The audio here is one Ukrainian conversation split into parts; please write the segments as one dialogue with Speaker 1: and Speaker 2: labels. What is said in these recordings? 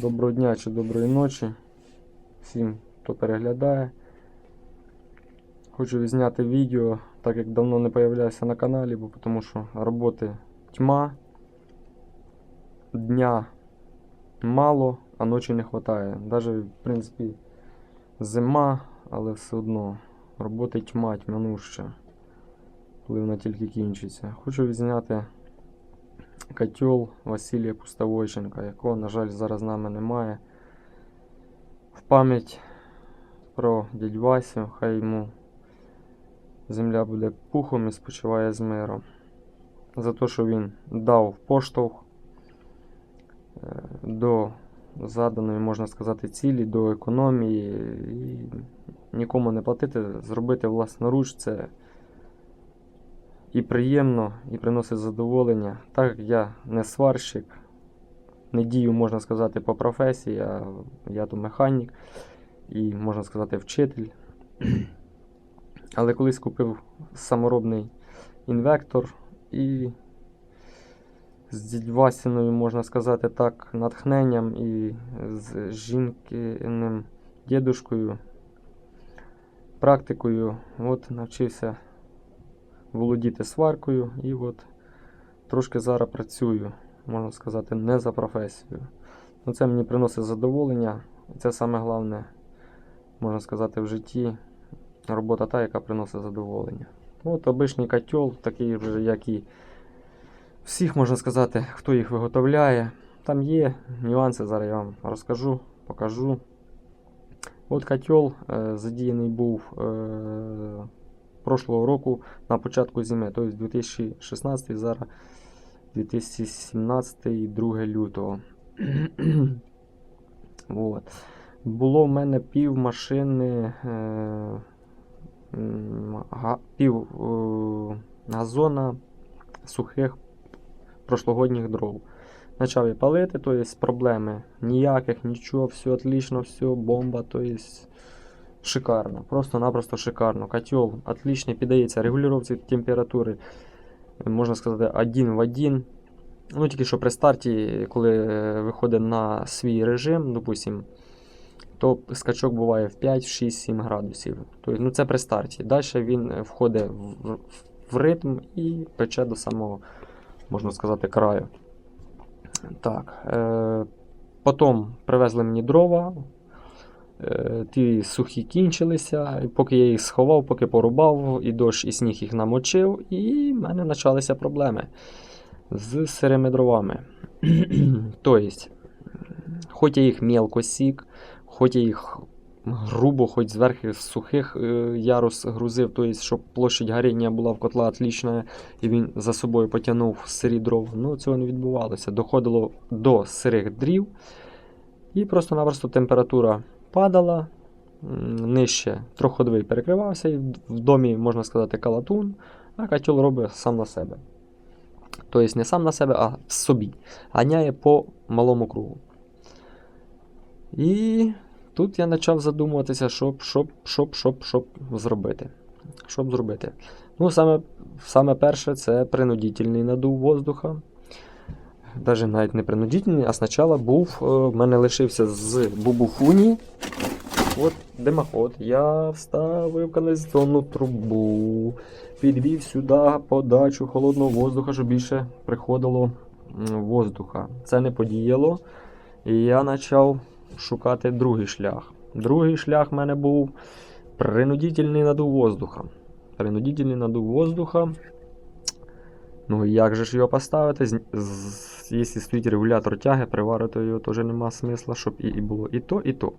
Speaker 1: Доброго дня чи доброї ночі всім, хто переглядає. Хочу відзняти відео, так як давно не появлявся на каналі, бо тому що роботи тьма, дня мало, а ночі не вистачає. Навіть, в принципі, зима, але все одно роботи тьма, тьмянуща, коли вона тільки кінчиться. Хочу відзняти котел Василія Пустовойченка, якого, на жаль, зараз з нами немає. В пам'ять про дядь Васю, хай йому земля буде пухом і спочиває з миром. За те, що він дав поштовх е, до заданої, можна сказати, цілі, до економії і нікому не платити, зробити власноруч це і приємно, і приносить задоволення. Так як я не сварщик, не дію, можна сказати, по професії, а я то механік і, можна сказати, вчитель. Але колись купив саморобний інвектор і з дідьвасіною, можна сказати так, натхненням і з жінкиним дідушкою, практикою, от навчився володіти сваркою і от трошки зараз працюю, можна сказати, не за професією. Ну, це мені приносить задоволення, це саме головне, можна сказати, в житті. Робота та, яка приносить задоволення. От обичний котел, такий вже, як і всіх, можна сказати, хто їх виготовляє. Там є нюанси, зараз я вам розкажу, покажу. От котел е, задіяний був е, прошлого року на початку зими, тобто 2016, зараз 2017 і 2 лютого. От. Було в мене пів машини, е, га- пів е, газона сухих прошлогодніх дров. Почав я палити, тобто проблеми ніяких, нічого, все отлично, все, бомба, тобто шикарно, просто-напросто шикарно. Котел отличний, піддається регулювання температури, можна сказати, один в один. Ну, тільки що при старті, коли виходить на свій режим, допустим, то скачок буває в 5, 6, 7 градусів. Тобто, ну, це при старті. Далі він входить в, в ритм і пече до самого, можна сказати, краю. Так, е, потім привезли мені дрова. Е, ті сухі кінчилися, поки я їх сховав, поки порубав, і дощ, і сніг їх намочив, і в мене почалися проблеми з сирими дровами. тобто, хоч я їх мелко сік, хоч я їх грубо, хоч зверху з сухих е, ярус грузив, тобто, щоб площадь горіння була в котла отлічна, і він за собою потягнув сирі дров. Ну, цього не відбувалося. Доходило до сирих дрів, і просто-напросто температура падала нижче. Трьохходовий перекривався, і в- домі, можна сказати, калатун, а котел робить сам на себе. Тобто не сам на себе, а собі. Ганяє по малому кругу. І тут я почав задумуватися, щоб, щоб, щоб, щоб, щоб зробити. Щоб зробити. Ну, саме, саме перше, це принудительний надув воздуха. Даже навіть не принудительний, а спочатку був, е, в мене лишився з бубуфуні. От димоход. Я вставив каналізаційну трубу, підвів сюди подачу холодного воздуха, щоб більше приходило воздуха. Це не подіяло. І я почав шукати другий шлях. Другий шлях в мене був принудительний надув воздуха. Принудительний надув воздуха. Ну, як же ж його поставити? З- Якщо стоїть регулятор тяги, приварити його теж нема смисла, щоб і, і було і то, і то.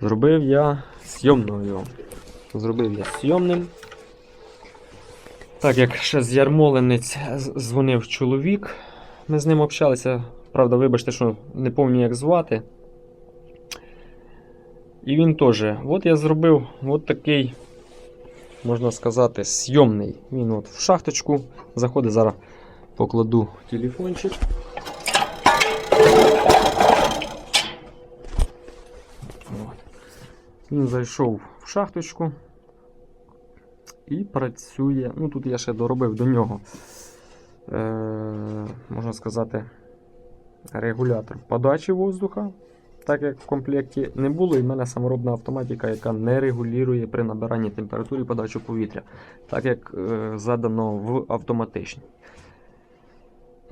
Speaker 1: Зробив я зйомною. Зробив я зйомним. Так як ще з Ярмолинець дзвонив чоловік, ми з ним общалися. Правда, вибачте, що не пам'ятаю, як звати. І він теж. От я зробив от такий, можна сказати, зйомний. Він от в шахточку заходить, зараз покладу телефончик. Він зайшов в шахточку і працює. Ну тут я ще доробив до нього, е, можна сказати, регулятор подачі воздуха, так як в комплекті не було, і в мене саморобна автоматика, яка не регулює при набиранні температури подачу повітря, так як е, задано в автоматичній.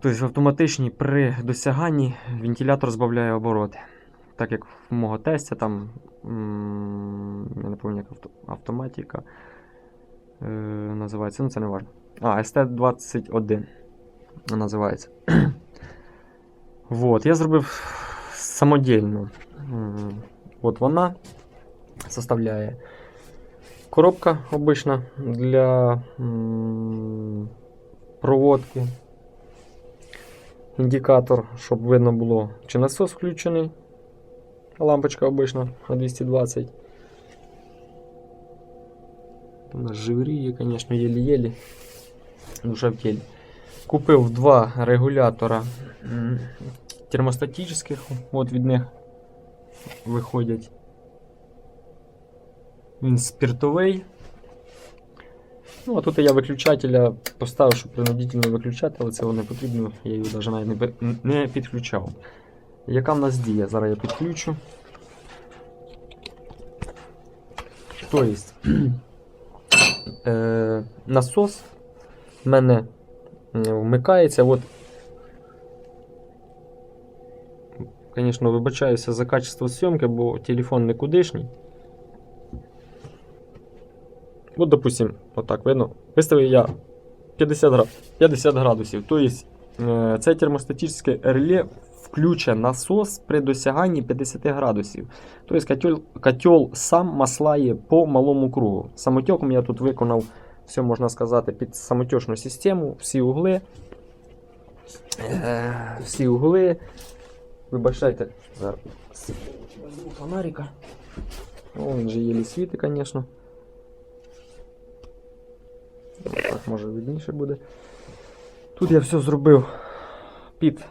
Speaker 1: Тобто в автоматичній при досяганні вентилятор збавляє обороти. Так як в мого тестя там, я не пам'ятаю, як авто, автоматика е, називається, ну це не важно. А, ST21 називається. Вот, я зробив самодільно. От вона составляє коробка обична для проводки. Індикатор, щоб видно було, чи насос включений. Лампочка обична на 220. У нас живріє, звісно, єлі-єлі. Душа в тілі. Купив два регулятора термостатичних, от від них виходять. Він спиртовий. Ну, а тут я виключателя поставив, щоб принудительно виключати, але цього не потрібно, я його навіть навіть не, не підключав. Яка в нас дія? Зараз я підключу. Тобто, е, насос в мене вмикається. От, Звісно, вибачаюся за качество зйомки, бо телефон никудишній. От, допустим, отак видно. Виставив я 50, град... 50 градусів. Тобто це термостатичне реле включе насос при досяганні 50 градусів. Тобто котел, котел сам маслає по малому кругу. Самотеком я тут виконав все, можна сказати, під самотечну систему, всі угли. Е, всі угли. Вибачайте, зараз фонарика. Він же єлі світить, звісно. Так, може видніше буде. Тут я все зробив під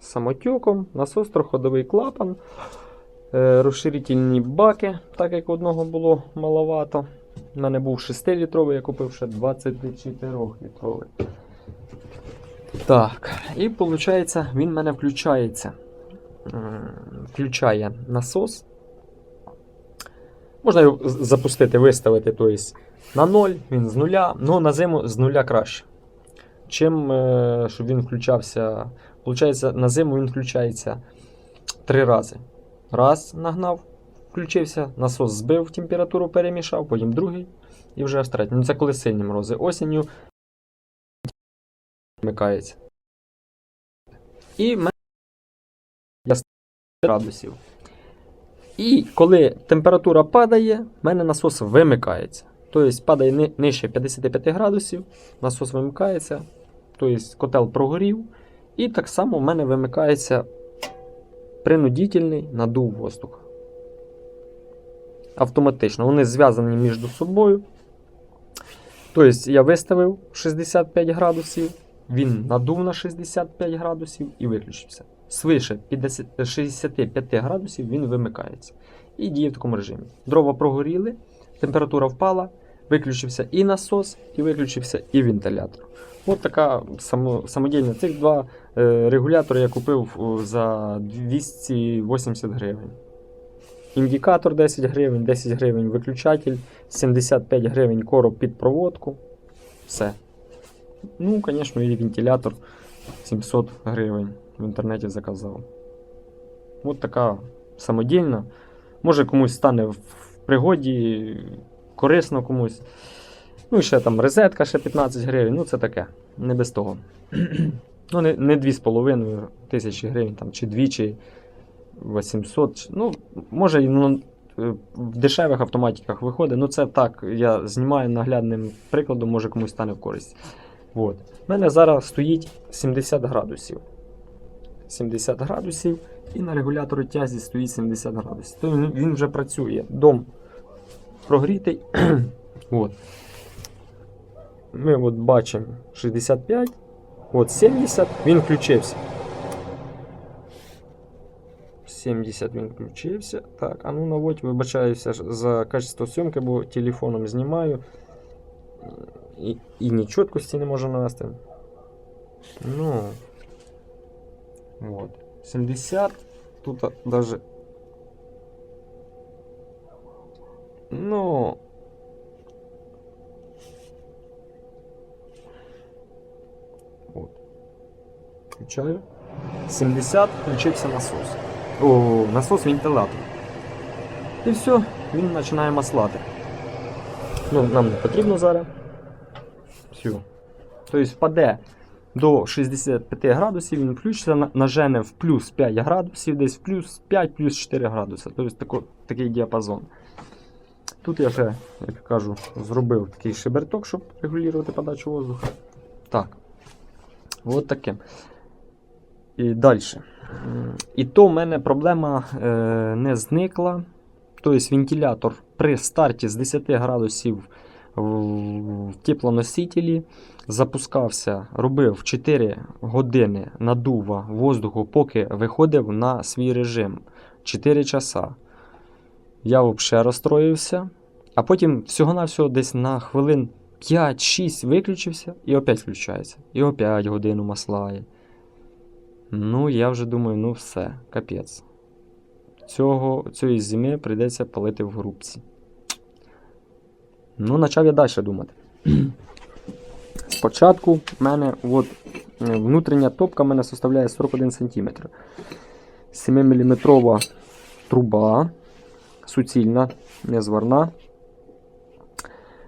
Speaker 1: самотеком, насос, троходовий клапан, е, розширительні баки, так як одного було маловато. У мене був 6-літровий, я купив ще 24-літровий. Так, і виходить, він в мене включається. Включає насос. Можна його запустити, виставити, тобто на 0, він з нуля, але на зиму з нуля краще. Чим е, щоб він включався. Получається, на зиму він включається три рази. Раз нагнав, включився, насос збив, температуру перемішав, потім другий і вже аж третій. Ну це коли сильні морози. Осінню вмикається. І мене я 100 градусів. І коли температура падає, в мене насос вимикається. Тобто падає нижче 55 градусів, насос вимикається, тобто котел прогорів. І так само в мене вимикається принудительний надув воздуха. Автоматично. Вони зв'язані між собою. Тобто я виставив 65 градусів, він надув на 65 градусів і виключився. Свише 50 65 градусів він вимикається. І діє в такому режимі. Дрова прогоріли, температура впала, виключився і насос, і виключився і вентилятор. От така самодільна. Цих два е, регулятори я купив за 280 гривень. Індикатор 10 гривень, 10 гривень виключатель, 75 гривень короб під проводку. Все. Ну, звісно, і вентилятор 700 гривень в інтернеті заказав. От така самодільна. Може комусь стане в пригоді, корисно комусь. Ну і ще там розетка ще 15 гривень, ну це таке, не без того. ну, не, не 2,5 тисячі гривень там, чи 2, чи 800. Ну, може, ну, в дешевих автоматиках виходить. Ну, це так, я знімаю наглядним прикладом, може комусь стане в користь. От. У мене зараз стоїть 70 градусів. 70 градусів, і на регуляторі тязі стоїть 70 градусів. Він- він вже працює. Дом прогрітий. от. Ми от бачимо 65, от 70, він включився. 70 він включився. Так, а ну наводь, вибачаюся за качество зйомки, бо телефоном знімаю. І, і ні чіткості не можу навести. Ну. От. 70. Тут даже. Ну. От. Включаю. 70 включився насос. О, насос вентилятор. І все, він починає маслати. Ну, нам не потрібно зараз. Все. Тобто впаде до 65 градусів, він включиться, на- нажене в плюс 5 градусів, десь в плюс 5, плюс 4 градуси. Тобто такий діапазон. Тут я вже, як кажу, зробив такий шиберток, щоб регулювати подачу воздуха. Так. От таке. І далі. І то в мене проблема е, не зникла. Тобто вентилятор при старті з 10 градусів в, теплоносителі запускався, робив 4 години надува воздуху, поки виходив на свій режим. 4 часа. Я взагалі розстроївся, а потім всього-навсього десь на хвилин 5-6 виключився і опять включається. І опять годину маслає. Ну, я вже думаю, ну все, капець. Цього, цієї зими прийдеться палити в грубці. Ну, почав я далі думати. Спочатку в мене от, е, внутрішня топка мене составляє 41 см. 7-мм труба, суцільна, незварна.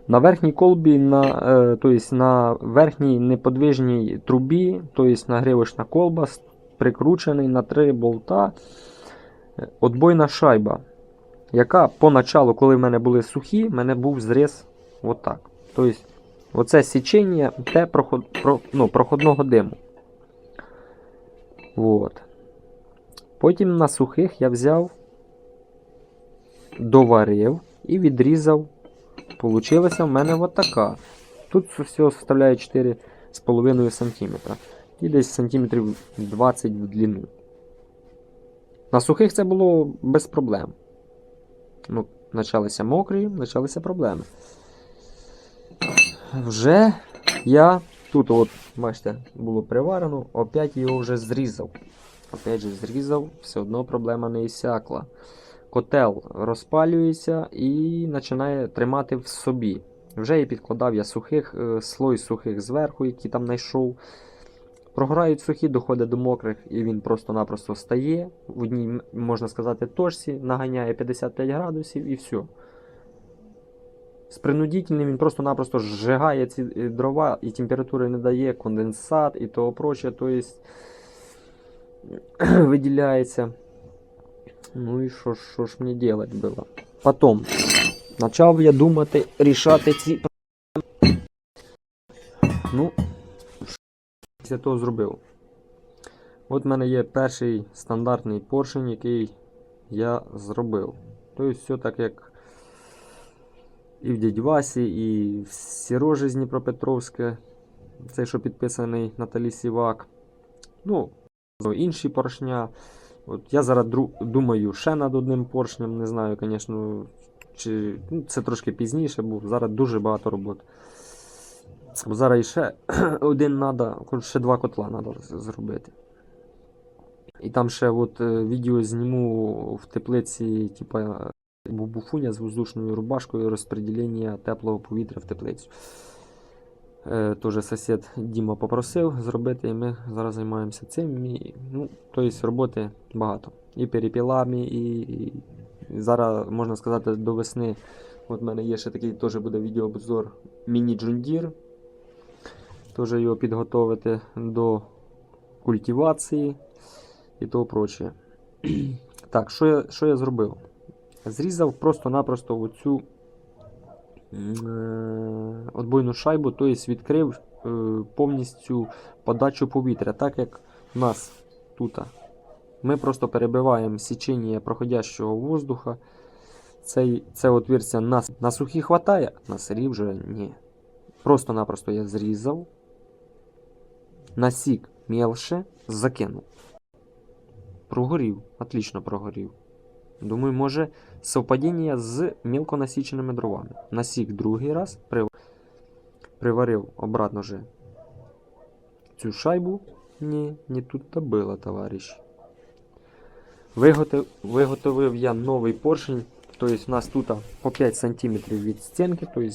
Speaker 1: На верхній колбі, на, е, то есть на верхній неподвижній трубі, то есть нагрівочна колба, прикручений на три болта е, отбойна шайба, яка поначалу, коли в мене були сухі, в мене був зріз отак. Тобто, оце січення те проход, про, ну, проходного диму. Вот. Потім на сухих я взяв, доварив і відрізав Получилася в мене от така. Тут всього составляє 4,5 см. І десь сантиметрів 20 в длину. На сухих це було без проблем. Ну, почалися мокрі, почалися проблеми. Вже я тут, от, бачите, було приварено, опять його вже зрізав. Опять же зрізав, все одно проблема не іссякла котел розпалюється і починає тримати в собі. Вже і підкладав я сухих, е, слой сухих зверху, який там знайшов. Прогорають сухі, доходить до мокрих, і він просто-напросто стає. В одній, можна сказати, точці, наганяє 55 градусів і все. З він просто-напросто зжигає ці е, дрова і температури не дає, конденсат і того проче, тобто виділяється. Ну і що, що ж мені делать було? Потім почав я думати рішати ці проблеми. Ну, після того зробив. От в мене є перший стандартний поршень, який я зробив. Тобто все так як і в дядь Васі, і в Сірожі з Дніпропетровська. Цей, що підписаний Наталі Сівак. Ну, інші поршня. От я зараз думаю ще над одним поршнем, не знаю, звісно, чи ну, це трошки пізніше, бо зараз дуже багато роботи. Бо зараз іще один треба, ще два котла треба зробити. І там ще от е, відео зніму в теплиці, типа бубуфуня з воздушною рубашкою розподілення теплого повітря в теплицю. Е, Тоже сусід Діма попросив зробити, і ми зараз займаємося цим. І, ну, тобто роботи багато. І перепілами, і, і зараз, можна сказати, до весни. От в мене є ще такий теж буде відеообзор міні-джундір. Теж його підготовити до культивації і того прочее. Так, що я, що я зробив? Зрізав просто-напросто оцю отбойну шайбу, тобто відкрив е, повністю подачу повітря, так як у нас тут. Ми просто перебиваємо січення проходящого воздуха. Цей, це отверстя на, на сухі хватає, на сирі вже ні. Просто-напросто я зрізав, насік мелше, закинув. Прогорів, отлично прогорів. Думаю, може совпадіння з мілко насіченими дровами. Насік другий раз, приварив обратно же цю шайбу. Ні, не тут-то було, товариш. Виготов, виготовив я новий поршень. Тобто у нас тут по 5 см від стінки. Тобто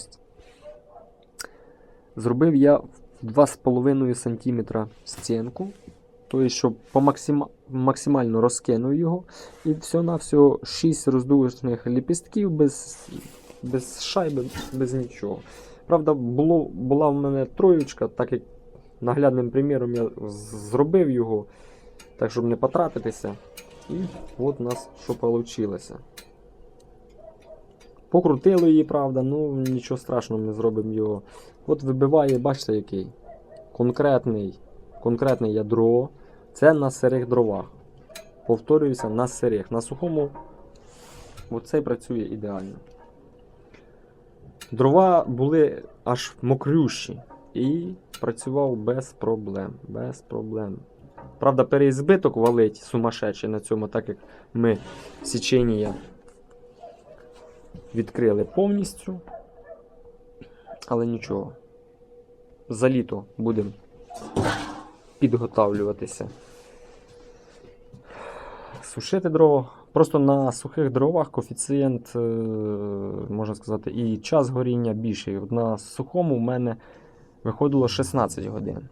Speaker 1: зробив я 2,5 см стінку. Тобто, щоб по максима, максимально розкинув його. І все-навсього 6 роздушних ліпістків без, без шайби, без нічого. Правда, було, була в мене троєчка, так як наглядним приміром я зробив його, так щоб не потратитися. І от у нас що вийшло. Покрутили її, правда, ну нічого страшного, ми зробимо його. От вибиває, бачите, який конкретний, конкретне ядро. Це на сирих дровах. Повторююся, на сирих. На сухому оцей працює ідеально. Дрова були аж мокрющі і працював без проблем. Без проблем. Правда, переізбиток валить сумасшедший на цьому, так як ми січення відкрили повністю. Але нічого. За літо будемо підготавлюватися. Сушити дрова. Просто на сухих дровах коефіцієнт, е, можна сказати, і час горіння більший. От На сухому в мене виходило 16 годин.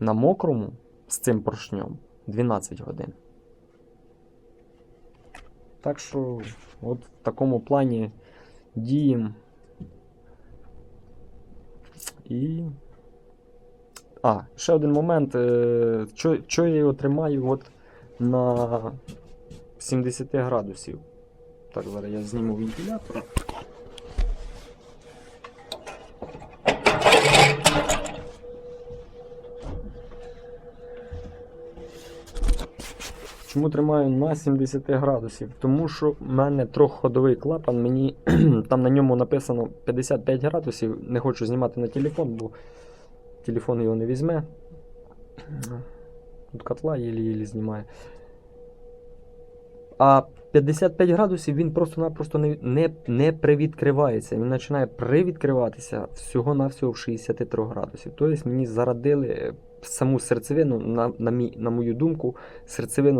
Speaker 1: На мокрому з цим поршнем 12 годин. Так що, от в такому плані діємо. І. А, ще один момент. е, Що, я його тримаю от на 70 градусів. Так, зараз я зніму вентилятор. Чому тримаю на 70 градусів? Тому що в мене трьохходовий клапан, мені там на ньому написано 55 градусів. Не хочу знімати на телефон, бо телефон його не візьме. Тут котла єлі-єлі знімає. А 55 градусів він просто-напросто не, не, не привідкривається. Він починає привідкриватися всього-навсього в 63 градусів. Тобто мені зарадили саму серцевину, на, на, мій, на мою думку, серцевину